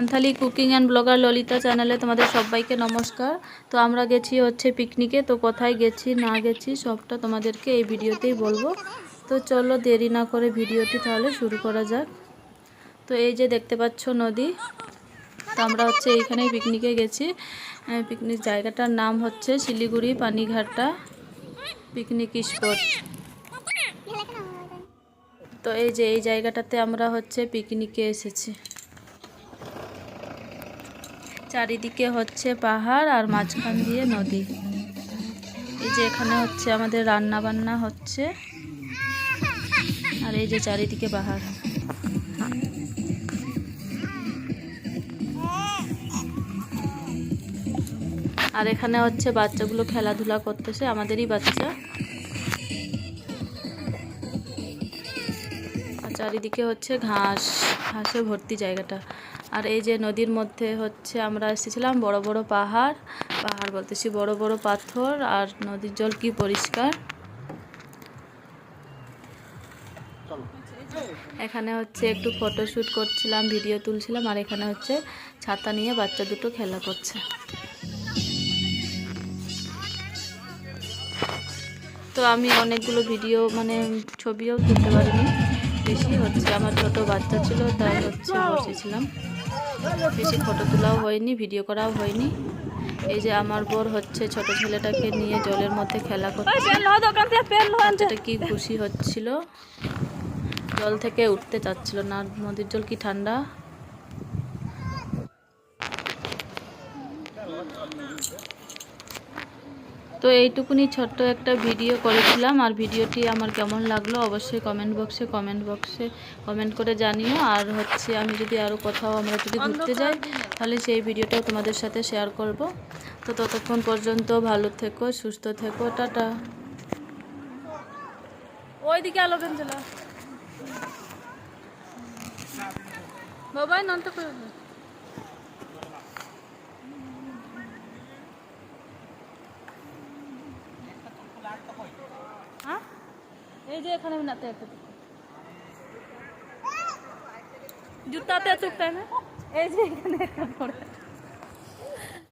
Santhali cooking and blogger Lalita চ্যানেলে তোমাদের সবাইকে নমস্কার। তো আমরা গেছি হচ্ছে পিকনিকে, তো কোথায় গেছি, না গেছি, সবটা তোমাদেরকে এই ভিডিওতেই বলব। তো চলো দেরি না করে ভিডিওটি তাহলে শুরু করা যাক। তো এই যে দেখতে পাচ্ছ নদী, তো আমরা হচ্ছে এইখানেই পিকনিকে গেছি। পিকনিক জায়গাটার নাম হচ্ছে শিলিগুড়ি পানিঘাটা পিকনিক স্পট। তো এই যে এই জায়গাটাতে আমরা হচ্ছে পিকনিকে এসেছি। চারিদিকে হচ্ছে পাহাড় আর মাঝখান দিয়ে নদী। এই যে এখানে হচ্ছে আমাদের রান্না বান্না হচ্ছে। আর এই যে চারিদিকে পাহাড়। আর এখানে হচ্ছে বাচ্চাগুলো খেলাধুলা করতেছে, আমাদেরই বাচ্চা। আর চারিদিকে হচ্ছে ঘাস, ঘাসে ভর্তি জায়গাটা। আর এই যে নদীর মধ্যে হচ্ছে আমরা এসেছিলাম বড় বড় পাহাড় পাহাড় বলতেছি বড় বড় পাথর আর নদীর জল কি পরিষ্কার? এখানে হচ্ছে একটু ফটোশ্যুট করছিলাম ভিডিও তুলছিলাম আর এখানে হচ্ছে ছাতা নিয়ে বাচ্চা দুটো খেলা করছে। তো আমি অনেকগুলো ভিডিও মানে ছবিও তুলতে পারিনি। বেশি হচ্ছে। আমার ছোট বাচ্চা ছিল তাই হচ্ছে বসেছিলাম। বেশি ফটো তোলাও হয়নি ভিডিও করাও হয়নি। এই যে আমার বোর হচ্ছে ছোট ছেলেটাকে নিয়ে জলের মধ্যে খেলা করছে। কি খুশি হচ্ছিল? জল থেকে উঠতে চাচ্ছিল না। নদীর জল কি ঠান্ডা? তো এইটুকুনি ছোট্ট একটা ভিডিও করেছিলাম, আর ভিডিওটি আমার কেমন লাগল অবশ্যই কমেন্ট বক্সে কমেন্ট বক্সে কমেন্ট করে জানিও। আর হচ্ছে আমি যদি আরও কোথাও আমরা যদি ঘুরতে যাই, তাহলে সেই ভিডিওটাও তোমাদের সাথে শেয়ার করব। তো ততক্ষণ পর্যন্ত ভালো থেকো, সুস্থ থেকো, টাটা। ওইদিকে আলো চলা বাবাই ননটা করে এই যে এখানে নাতে জুতাতে চুপটায় না? এই যে এখানে একটা